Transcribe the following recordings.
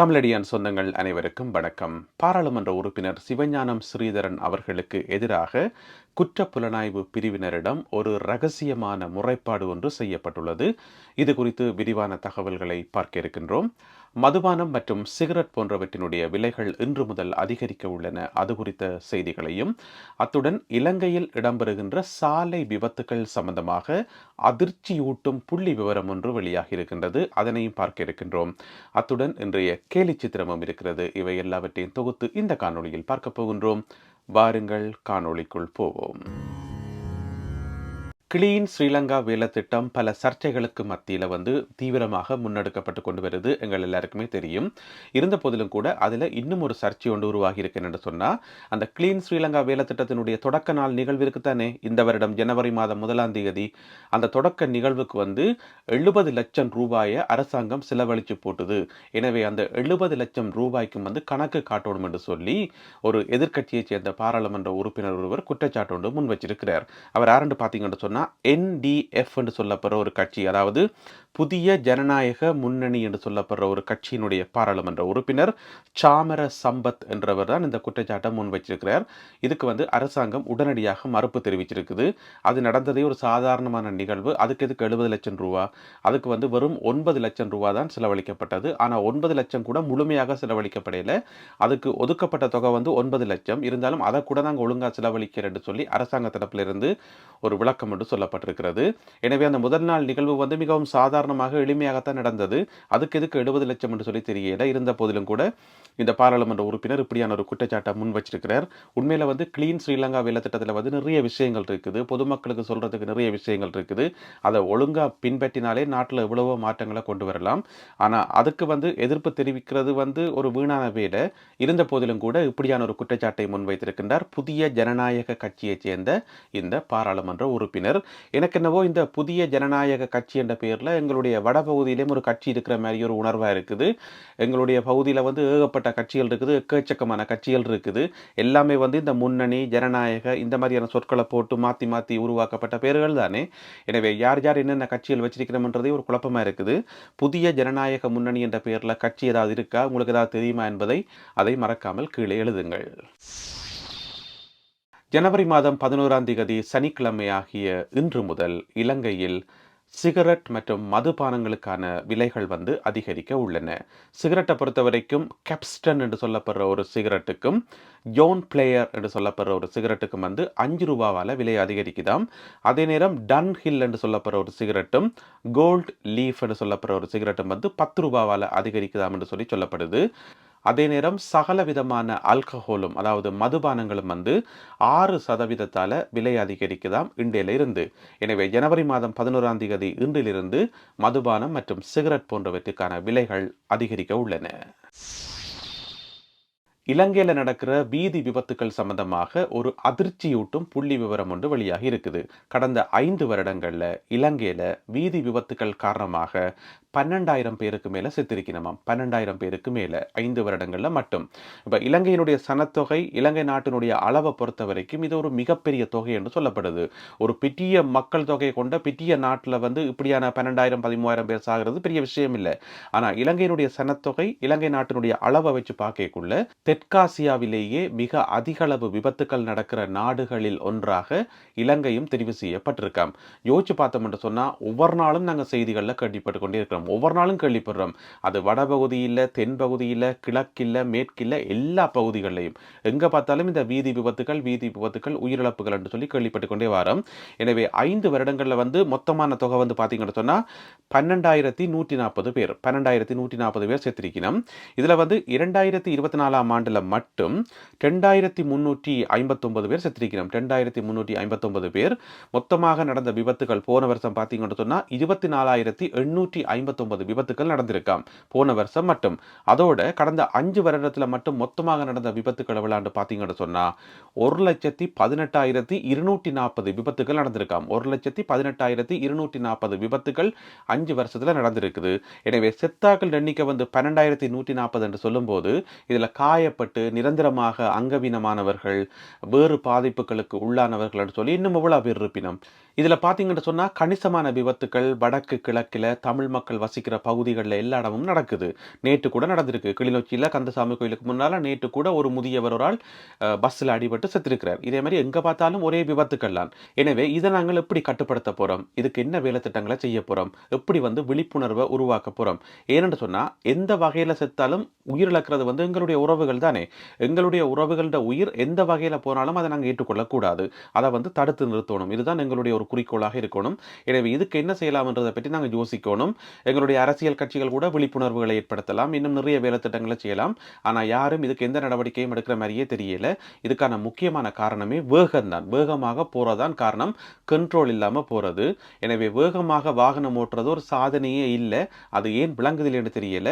தமிழடியான் சொந்தங்கள் அனைவருக்கும் வணக்கம். பாராளுமன்ற உறுப்பினர் சிவஞானம் ஸ்ரீதரன் அவர்களுக்கு எதிராக குற்ற புலனாய்வு பிரிவினரிடம் ஒரு ரகசியமான முறைப்பாடு ஒன்று செய்யப்பட்டுள்ளது. இது குறித்து விரிவான தகவல்களை பார்க்க இருக்கின்றோம். மதுபானம் மற்றும் சிகரெட் போன்றவற்றினுடைய விலைகள் இன்று முதல் அதிகரிக்க உள்ளன. அது குறித்த செய்திகளையும் அத்துடன் இலங்கையில் இடம்பெறுகின்ற சாலை விபத்துகள் சம்பந்தமாக அதிர்ச்சியூட்டும் புள்ளி விவரம் ஒன்று வெளியாகி இருக்கின்றது அதனையும் பார்க்க இருக்கின்றோம். அத்துடன் இன்றைய கேலி சித்திரமும் இருக்கிறது. இவை எல்லாவற்றையும் தொகுத்து இந்த காணொளியில் பார்க்க போகின்றோம். வாருங்கள் காணொளிக்குள் போவோம். கிளீன் ஸ்ரீலங்கா வேலை திட்டம் பல சர்ச்சைகளுக்கு மத்தியில் வந்து தீவிரமாக முன்னெடுக்கப்பட்டு கொண்டு வருது. எங்கள் எல்லாருக்குமே தெரியும். இருந்த போதிலும் கூட அதில் இன்னும் ஒரு சர்ச்சை ஒன்று உருவாகி இருக்குன்னு சொன்னால் அந்த கிளீன் ஸ்ரீலங்கா வேலை திட்டத்தினுடைய தொடக்க நாள் நிகழ்விற்கு தானே? இந்த வருடம் ஜனவரி மாதம் முதலாம் தேதி. அந்த தொடக்க நிகழ்வுக்கு வந்து எழுபது லட்சம் ரூபாயை அரசாங்கம் செலவழித்து போட்டுது. எனவே அந்த எழுபது லட்சம் ரூபாய்க்கும் வந்து கணக்கு காட்டணும் என்று சொல்லி ஒரு எதிர்க்கட்சியைச் சேர்ந்த பாராளுமன்ற உறுப்பினர் ஒருவர் குற்றச்சாட்டு ஒன்று முன் வச்சிருக்கிறார் அவர் யாருன்னு பார்த்தீங்கன்னு சொன்னால் என்டிஎஃப் என்று சொல்லப்படுற ஒரு கட்சி அதாவது புதிய ஜனநாயக முன்னணி என்று சொல்லப்படுற ஒரு கட்சியினுடைய பாராளுமன்ற உறுப்பினர் சாமர சம்பத் என்றவர் தான் இந்த குற்றச்சாட்டை முன் வச்சிருக்கிறார். இதுக்கு வந்து அரசாங்கம் உடனடியாக மறுப்பு தெரிவிச்சிருக்குது. அது நடந்ததே ஒரு சாதாரணமான நிகழ்வு. அதுக்கு எதுக்கு எழுபது லட்சம் ரூபா? அதுக்கு வந்து வெறும் ஒன்பது லட்சம் ரூபா தான் செலவழிக்கப்பட்டது. ஆனால் ஒன்பது லட்சம் கூட முழுமையாக செலவழிக்கப்படையில அதுக்கு ஒதுக்கப்பட்ட தொகை வந்து ஒன்பது லட்சம். இருந்தாலும் அதை கூட நாங்கள் ஒழுங்காக செலவழிக்கிறேன்னு சொல்லி அரசாங்க தரப்பிலிருந்து ஒரு விளக்கம் என்று சொல்லப்பட்டிருக்கிறது. எனவே அந்த முதல் நாள் நிகழ்வு வந்து மிகவும் சாதாரணமாக எளிமையாகத்தான் நடந்தது. அதுக்கு எதுக்கு எழுபது லட்சம் என்று சொல்லி தெரியல. இருந்த போதிலும் கூட இந்த பாராளுமன்ற உறுப்பினர் இப்படியான ஒரு குற்றச்சாட்டை முன் வச்சிருக்கிறார். உண்மையில் வந்து கிளீன் ஸ்ரீலங்கா வேலை திட்டத்தில் வந்து நிறைய விஷயங்கள் இருக்குது. பொதுமக்களுக்கு சொல்றதுக்கு நிறைய விஷயங்கள் இருக்குது. அதை ஒழுங்காக பின்பற்றினாலே நாட்டில் எவ்வளவோ மாற்றங்களை கொண்டு வரலாம். ஆனால் அதுக்கு வந்து எதிர்ப்பு தெரிவிக்கிறது வந்து ஒரு வீணான வேலை. இருந்த போதிலும் கூட இப்படியான ஒரு குற்றச்சாட்டை முன்வைத்திருக்கின்றார் புதிய ஜனநாயக கட்சியைச் சேர்ந்த இந்த பாராளுமன்ற உறுப்பினர். எனக்கு என்னவோ இந்த புதிய ஜனநாயக கட்சி என்ற பெயரில் எங்களுடைய வடபகுதியிலேயும் ஒரு கட்சி இருக்கிற மாதிரி ஒரு உணர்வாக இருக்குது. எங்களுடைய பகுதியில் வந்து ஏகப்பட்ட கட்சிகள் இருக்குது எக்கச்சக்கமான கட்சிகள் இருக்குது. எல்லாமே வந்து இந்த முன்னணி ஜனநாயக இந்த மாதிரியான சொற்களை போட்டு மாற்றி மாற்றி உருவாக்கப்பட்ட பேர்கள் தானே. எனவே யார் யார் என்னென்ன கட்சிகள் வச்சிருக்கிறோம்ன்றதே ஒரு குழப்பமாக இருக்குது. புதிய ஜனநாயக முன்னணி என்ற பெயரில் கட்சி ஏதாவது இருக்கா? உங்களுக்கு ஏதாவது தெரியுமா என்பதை அதை மறக்காமல் கீழே எழுதுங்கள். ஜனவரி மாதம் பதினோராம் தேதி சனிக்கிழமை ஆகிய இன்று முதல் இலங்கையில் சிகரெட் மற்றும் மதுபானங்களுக்கான விலைகள் வந்து அதிகரிக்க உள்ளன. சிகரெட்டை பொறுத்த வரைக்கும் கேப்ஸ்டன் என்று சொல்லப்படுற ஒரு சிகரெட்டுக்கும் ஜோன் பிளேயர் என்று சொல்லப்படுற ஒரு சிகரெட்டுக்கும் வந்து அஞ்சு ரூபாவால் விலை அதிகரிக்குதாம். அதே நேரம் டன் ஹில் என்று சொல்லப்படுற ஒரு சிகரெட்டும் கோல்ட் லீஃப் என்று சொல்லப்படுற ஒரு சிகரெட்டும் வந்து பத்து ரூபாவால் அதிகரிக்குதாம் என்று சொல்லி சொல்லப்படுது. அதே நேரம் சகல விதமான ஆல்கஹோலும் அதாவது மதுபானங்களும் வந்து ஆறு சதவீதத்தால் விலை அதிகரிக்குதாம் இன்றையில இருந்து. எனவே ஜனவரி மாதம் பதினோராம் தேதி இன்றிலிருந்து மதுபானம் மற்றும் சிகரெட் போன்றவற்றுக்கான விலைகள் அதிகரிக்க உள்ளன. இலங்கையில் நடக்கிற வீதி விபத்துக்கள் சம்பந்தமாக ஒரு அதிர்ச்சியூட்டும் புள்ளி விவரம் ஒன்று வெளியாகி இருக்குது. கடந்த ஐந்து வருடங்களில் இலங்கையில் வீதி விபத்துக்கள் காரணமாக பன்னெண்டாயிரம் பேருக்கு மேலே செத்திருக்கணுமாம். பன்னெண்டாயிரம் பேருக்கு மேலே. ஐந்து வருடங்களில் மட்டும். இப்போ இலங்கையினுடைய சனத்தொகை இலங்கை நாட்டினுடைய அளவை பொறுத்த வரைக்கும் இது ஒரு மிகப்பெரிய தொகை என்று சொல்லப்படுது. ஒரு பெரிய மக்கள் தொகையை கொண்ட பெரிய நாட்டில் வந்து இப்படியான பன்னெண்டாயிரம் பதிமூவாயிரம் பேர் சாகிறது பெரிய விஷயம் இல்லை. ஆனால் இலங்கையினுடைய சனத்தொகை இலங்கை நாட்டினுடைய அளவை வச்சு பார்க்கக்குள்ள தெற்காசியாவிலேயே மிக அதிகளவு விபத்துக்கள் நடக்கிற நாடுகளில் ஒன்றாக இலங்கையும் தெரிவு செய்யப்பட்டிருக்காம். யோசிச்சு பார்த்தோம் என்று சொன்னால் ஒவ்வொரு நாளும் நாங்கள் செய்திகளில் கேள்விப்பட்டு கொண்டே இருக்கிறோம். ஒவ்வொரு நாளும் கேள்விப்படுறோம் அது வடபகுதியில் தென்பகுதியில் கிழக்கில் மேற்கில் எல்லா பகுதிகளிலையும். எங்கே பார்த்தாலும் இந்த வீதி விபத்துகள் வீதி விபத்துகள் உயிரிழப்புகள் என்று சொல்லி கேள்விப்பட்டு கொண்டே வரோம். எனவே ஐந்து வருடங்களில் வந்து மொத்தமான தொகை வந்து பார்த்தீங்கன்னு சொன்னால் பன்னெண்டாயிரத்தி நூற்றி நாற்பது பேர். பன்னெண்டாயிரத்தி நூற்றி நாற்பது பேர் சேர்த்திருக்கணும் இதில் வந்து இரண்டாயிரத்தி இருபத்தி நாலாம் ஆண்டில் மட்டும் ரெண்டாயிரத்தி முன்னூற்றி ஐம்பத்தொன்பது பேர் செத்திருக்கிறோம் ரெண்டாயிரத்தி முன்னூற்றி ஐம்பத்தொன்பது பேர். மொத்தமாக நடந்த விபத்துகள் போன வருஷம் பார்த்தீங்கன்னு சொன்னால் இருபத்தி நாலாயிரத்தி எண்ணூற்றி ஐம்பத்தொன்பது விபத்துகள் நடந்திருக்காம். போன வருஷம் மட்டும். அதோட கடந்த அஞ்சு வருடத்தில் மட்டும் மொத்தமாக நடந்த விபத்துக்கள் விளையாண்டு பார்த்தீங்கன்னு சொன்னால் ஒரு லட்சத்தி பதினெட்டாயிரத்தி இருநூற்றி நாற்பது விபத்துகள் நடந்திருக்காம். ஒரு லட்சத்தி பதினெட்டாயிரத்தி இருநூற்றி நாற்பது விபத்துகள் அஞ்சு வருஷத்தில் நடந்திருக்குது. எனவே செத்தாக்கள் எண்ணிக்கை வந்து பன்னெண்டாயிரத்தி நூற்றி நாற்பது என்று சொல்லும்போது இதில் காயப்பட்டு நிரந்தரமாக அங்கவீனமானவர்கள் வேறு பாதிப்புகளுக்கு உள்ளானவர்கள் என்று சொல்லி இன்னும் எவ்வளோ பேர் இருப்பினம் இதில் பார்த்தீங்கன்னு சொன்னால் கணிசமான விபத்துக்கள் வடக்கு கிழக்கில் தமிழ் மக்கள் வசிக்கிற பகுதிகளில் எல்லா இடமும் நடக்குது. நேற்று கூட நடந்திருக்கு. கிளிநொச்சியில் கந்தசாமி கோயிலுக்கு முன்னால் நேற்று கூட ஒரு முதியவர் ஒரு ஆள் பஸ்ஸில் அடிபட்டு செத்திருக்கிறார். இதே மாதிரி எங்கே பார்த்தாலும் ஒரே விபத்துக்கள் தான். எனவே இதை நாங்கள் எப்படி கட்டுப்படுத்த போகிறோம் இதுக்கு என்ன வேலை திட்டங்களை செய்ய போகிறோம் எப்படி வந்து விழிப்புணர்வை உருவாக்க போகிறோம் ஏனென்று சொன்னால் எந்த வகையில் செத்தாலும் உயிரிழக்கிறது வந்து எங்களுடைய உறவுகள் தானே. எங்களுடைய உறவுகளோட உயிர் எந்த வகையில் போனாலும் அதை நாங்கள் ஏற்றுக்கொள்ளக்கூடாது. அதை வந்து தடுத்து நிறுத்தணும். இதுதான் எங்களுடைய ஒரு குறிக்கோளாக இருக்கணும். எனவே இதுக்கு என்ன செய்யலாம்ன்றதை பற்றி நாங்கள் யோசிக்கணும். எங்களுடைய அரசியல் கட்சிகள் கூட விழிப்புணர்வுகளை ஏற்படுத்தலாம். இன்னும் நிறைய வேலை திட்டங்களை செய்யலாம். ஆனால் யாரும் இதுக்கு எந்த நடவடிக்கையும் எடுக்கிற மாதிரியே தெரியல. இதுக்கான முக்கியமான காரணமே வேகம்தான். வேகமாக போகிறதான் காரணம். கண்ட்ரோல் இல்லாமல் போகிறது எனவே வேகமாக வாகனம் ஓட்டுறது ஒரு சாதனையே இல்லை. அது ஏன் விளங்குதில்லைன்னு தெரியல.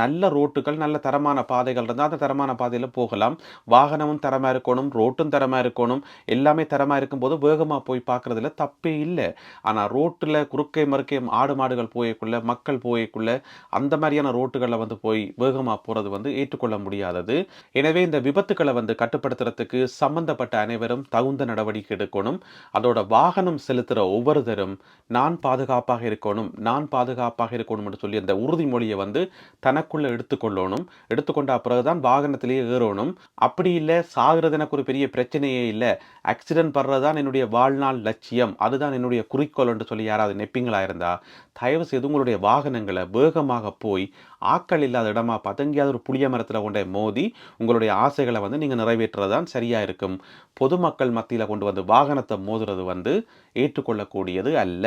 நல்ல ரோட்டுகள் நல்ல தரமான பாதைகள் இருந்தால் அந்த தரமான பாதையில் போகலாம். வாகனமும் தரமாக இருக்கணும் ரோட்டும் தரமாக இருக்கணும். எல்லாமே தரமாக இருக்கும்போது வேகமாக போய் பார்க்குறதுல தப்பு தப்பே இல்லை. ஆனால் ரோட்டில் குறுக்கை மறுக்கை ஆடு மாடுகள் போயக்குள்ள மக்கள் போயக்குள்ள அந்த மாதிரியான ரோட்டுகளில் வந்து போய் வேகமாக போகிறது வந்து ஏற்றுக்கொள்ள முடியாதது. எனவே இந்த விபத்துக்களை வந்து கட்டுப்படுத்துறதுக்கு சம்பந்தப்பட்ட அனைவரும் தகுந்த நடவடிக்கை எடுக்கணும். அதோட வாகனம் செலுத்துகிற ஒவ்வொருத்தரும் நான் பாதுகாப்பாக இருக்கணும் நான் பாதுகாப்பாக இருக்கணும் என்று சொல்லி அந்த உறுதிமொழியை வந்து தனக்குள்ளே எடுத்துக்கொள்ளணும். எடுத்துக்கொண்ட பிறகுதான் வாகனத்திலேயே ஏறணும். அப்படி இல்லை சாகிறது எனக்கு ஒரு பெரிய பிரச்சனையே இல்லை. ஆக்சிடென்ட் படுறதுதான் என்னுடைய வாழ்நாள் லட்சியம் அதுதான் என்னுடைய குறிக்கோள் என்று சொல்லி யாராவது நெப்பிங்களா இருந்தா தயவு செய்து உங்களுடைய வாகனங்களை வேகமாக போய் ஆக்கள் இல்லாத இடமா பார்த்து எங்கேயாவது ஒரு புளிய மரத்தில் கொண்டே மோதி உங்களுடைய ஆசைகளை வந்து நீங்கள் நிறைவேற்றுறது தான் சரியாக இருக்கும். பொதுமக்கள் மத்தியில் கொண்டு வந்து வாகனத்தை மோதுறது வந்து ஏற்றுக்கொள்ளக்கூடியது அல்ல.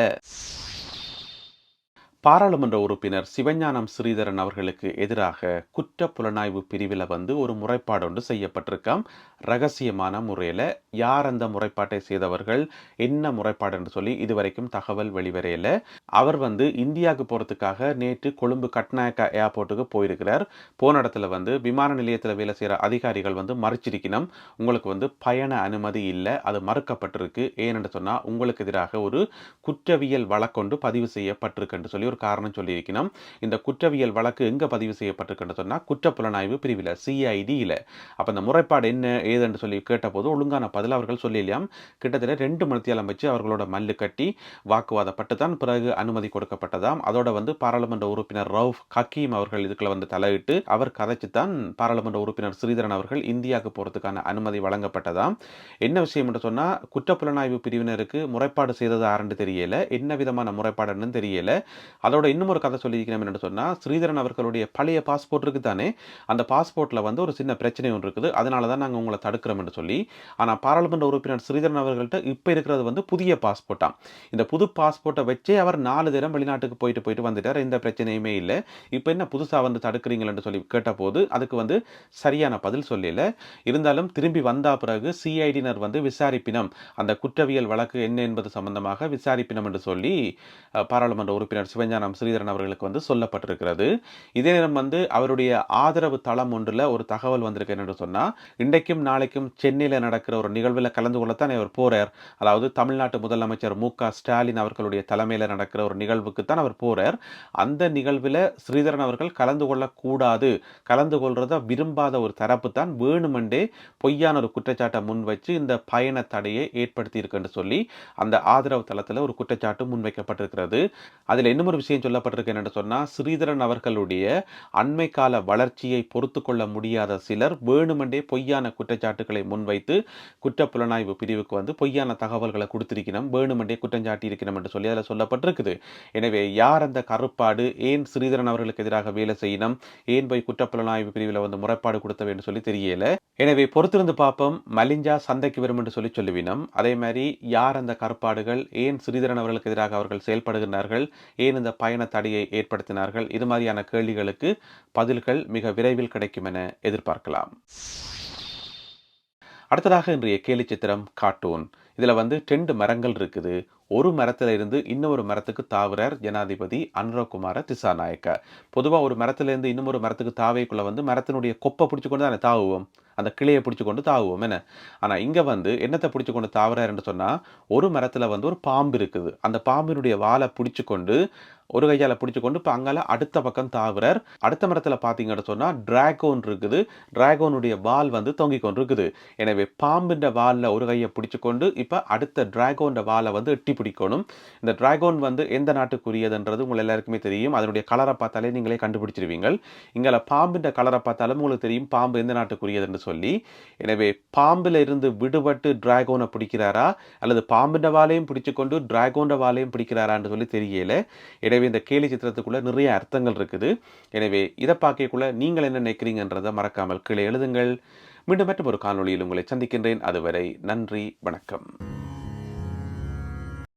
பாராளுமன்ற உறுப்பினர் சிவஞானம் ஸ்ரீதரன் அவர்களுக்கு எதிராக குற்ற புலனாய்வு பிரிவில் வந்து ஒரு முறைப்பாடு ஒன்று செய்யப்பட்டிருக்காம். ரகசியமான முறையில் யார் அந்த முறைப்பாட்டை செய்தவர்கள் என்ன முறைப்பாடு என்று சொல்லி இதுவரைக்கும் தகவல் வெளிவரையில் அவர் வந்து இந்தியாவுக்கு போகிறதுக்காக நேற்று கொழும்பு கட்நாயக்கா ஏர்போர்ட்டுக்கு போயிருக்கிறார். போன இடத்துல வந்து விமான நிலையத்தில் வேலை செய்கிற அதிகாரிகள் வந்து மறுச்சிருக்கணும். உங்களுக்கு வந்து பயண அனுமதி இல்லை அது மறுக்கப்பட்டிருக்கு. ஏனென்று சொன்னால் உங்களுக்கு எதிராக ஒரு குற்றவியல் வழக்கொண்டு பதிவு செய்யப்பட்டிருக்குன்னு சொல்லி ஒரு காரணம் சொல்லியிருக்கணும். இந்த குற்றவியல் வழக்கு எங்கே பதிவு செய்யப்பட்டிருக்குன்னு சொன்னால் குற்றப்புலனாய்வு பிரிவில் சிஐடியில் அப்போ இந்த முறைப்பாடு என்ன ஏதுன்னு சொல்லி கேட்டபோது ஒழுங்கான பதில் அவர்கள் சொல்லியில்லையாம் கிட்டத்தட்ட ரெண்டு மணித்தியாலம் வச்சு அவர்களோட மல்லு கட்டி வாக்குவாதப்பட்டு தான் பிறகு அனுமதி கொடுக்கப்பட்டதாம். அதோட வந்து பாராளுமன்ற உறுப்பினர் ரவுஃப் ஹக்கீம் அவர்கள் இதுக்குள்ள வந்து தலையிட்டு அவர் கதைச்சு தான் பாராளுமன்ற உறுப்பினர் ஸ்ரீதரன் அவர்கள் இந்தியாவுக்கு போகிறதுக்கான அனுமதி வழங்கப்பட்டதாம். என்ன விஷயம் என்று சொன்னால் குற்றப்புலனாய்வு பிரிவினருக்கு முறைப்பாடு செய்தது ஆரண்டு தெரியல. என்ன விதமான முறைப்பாடுன்னு தெரியல. அதோட இன்னும் ஒரு கதை சொல்லியிருக்கிறோம் என்னென்னு சொன்னால் ஸ்ரீதரன் அவர்களுடைய பழைய பாஸ்போர்ட் இருக்குது தானே அந்த பாஸ்போர்ட்டில் வந்து ஒரு சின்ன பிரச்சனை ஒன்று இருக்குது. அதனால தான் நாங்கள் உங்களை தடுக்கிறோம் என்று சொல்லி ஆனால் பாராளுமன்ற உறுப்பினர் ஸ்ரீதரன் அவர்கள்ட்ட இப்போ இருக்கிறது வந்து புதிய பாஸ்போர்ட்டாம் இந்த புது பாஸ்போர்ட்டை வச்சே அவர் நாலு தினம் வெளிநாட்டுக்கு போயிட்டு போயிட்டு வந்துட்டார். எந்த பிரச்சனையுமே இல்லை. இப்போ என்ன புதுசாக வந்து தடுக்கிறீங்களன்னு சொல்லி கேட்டபோது அதுக்கு வந்து சரியான பதில் சொல்லல. இருந்தாலும் திரும்பி வந்த பிறகு சிஐடியினர் வந்து விசாரிப்பினம். அந்த குற்றவியல் வழக்கு என்ன என்பது சம்பந்தமாக விசாரிப்பினம் என்று சொல்லி பாராளுமன்ற உறுப்பினர் சிவஞானம் ஸ்ரீதரன் அவர்களுக்கு வந்து சொல்லப்பட்டிருக்கிறது. இதே நேரம் வந்து அவருடைய ஆதரவு தளம் ஒன்றில் ஒரு தகவல் வந்திருக்கு என்று சொன்னால் இன்றைக்கும் நாளைக்கும் சென்னையில் நடக்கிற ஒரு நிகழ்வில் கலந்து கொள்ளத்தான் அவர் போகிறார் அதாவது தமிழ்நாட்டு முதலமைச்சர் மு க ஸ்டாலின் அவர்களுடைய தலைமையில் நடக்கிற ஒரு நிகழ்வுக்கு தான் அவர் போகிறார் அந்த நிகழ்வில் ஸ்ரீதரன் அவர்கள் கலந்து கொள்ளக்கூடாது. கலந்து கொள்றத விரும்பாத ஒரு தரப்பு தான் வேணுமெண்டே பொய்யான ஒரு குற்றச்சாட்டை முன் வச்சு இந்த பயண தடையை ஏற்படுத்தி இருக்குன்னு சொல்லி அந்த ஆதரவு தளத்தில் ஒரு குற்றச்சாட்டு முன்வைக்கப்பட்டிருக்கிறது. அதில் இன்னும் ஒரு விஷயம் சொல்லப்பட்டிருக்கு என்னென்னு சொன்னால் ஸ்ரீதரன் அவர்களுடைய அண்மை கால வளர்ச்சியை பொறுத்து கொள்ள முடியாத சிலர் வேணுமென்றே பொய்யான குற்றச்சாட்டுகளை முன்வைத்து குற்ற புலனாய்வு பிரிவுக்கு வந்து பொய்யான தகவல்களை கொடுத்திருக்கணும் வேணுமென்றே குற்றஞ்சாட்டி இருக்கணும் என்று சொல்லி அதில் சொல்லப்பட்டிருக்குது. எனவே யார் அந்த கருப்பாடு ஏன் ஸ்ரீதரன் அவர்களுக்கு எதிராக வேலை செய்யணும் ஏன் போய் குற்ற புலனாய்வு பிரிவில் வந்து முறைப்பாடு கொடுத்த வேண்டும் சொல்லி தெரியல. எனவே பொறுத்திருந்து பார்ப்போம் மலிஞ்சா சந்தைக்கு வரும் என்று சொல்லி சொல்லுவினம். அதே மாதிரி யார் அந்த கருப்பாடுகள் ஏன் ஸ்ரீதரன் அவர்களுக்கு எதிராக அவர்கள் செயல்படுகிறார்கள் ஏன் இந்த பயண தடையை ஏற்படுத்தினார்கள். இது மாதிரியான கேள்விகளுக்கு பதில்கள் மிக விரைவில் கிடைக்கும் என எதிர்பார்க்கலாம். அடுத்ததாக இன்றைய கேலி சித்திரம் கார்ட்டூன். இதில் வந்து ரெண்டு மரங்கள் இருக்குது. ஒரு மரத்தில் இருந்து இன்னொரு மரத்துக்கு தாவுறார் ஜனாதிபதி அனுரகுமார திசாநாயக்க. பொதுவாக ஒரு மரத்திலிருந்து இன்னொரு மரத்துக்கு தாவைக்குள்ளே வந்து மரத்தினுடைய கொப்பை பிடிச்சி கொண்டு தானே தாவுவோம். அந்த கிளையை பிடிச்சி கொண்டு தாவுவோம் என்ன? ஆனால் இங்கே வந்து என்னத்தை பிடிச்சி கொண்டு தாவுறாருன்னு சொன்னால் ஒரு மரத்தில் வந்து ஒரு பாம்பு இருக்குது. அந்த பாம்பினுடைய வாலை பிடிச்சி கொண்டு ஒரு கையால் பிடிச்சி கொண்டு இப்போ அங்கால அடுத்த பக்கம் தாவுறார் அடுத்த மரத்தில் பார்த்தீங்கன்னு சொன்னால் டிராகோன் இருக்குது. டிராகோனுடைய வால் வந்து தொங்கிக் கொண்டு இருக்குது எனவே பாம்பின் வாலில் ஒரு கையை பிடிச்சி கொண்டு இப்போ அடுத்த டிராகோன் வாலை வந்து எட்டி பிடிக்கணும். இந்த டிராகோன் வந்து எந்த நாட்டுக்குரியதுன்றது உங்கள் எல்லாருக்குமே தெரியும். அதனுடைய கலரை பார்த்தாலே நீங்களே கண்டுபிடிச்சிருவீங்க இங்கே பாம்பின் கலரை பார்த்தாலும் உங்களுக்கு தெரியும் பாம்பு எந்த நாட்டுக்குரியதுன்னு சொல்லி. எனவே பாம்பில் இருந்து விடுபட்டு டிராகோனை பிடிக்கிறாரா? அல்லது பாம்பின் வாலையும் பிடிச்சு கொண்டு டிராகோன் வாலையும் பிடிக்கிறாரான்னு சொல்லி தெரியல. எனவே இந்த கேலி சித்திரத்துக்குள்ள நிறைய அர்த்தங்கள் இருக்குது. எனவே இதை பார்க்கக்குள்ள நீங்கள் என்ன நினைக்கிறீங்கன்றதை மறக்காமல் கீழே எழுதுங்கள். மீண்டும் மற்றும் ஒரு காணொலியில் உங்களை சந்திக்கின்றேன். அதுவரை நன்றி வணக்கம்.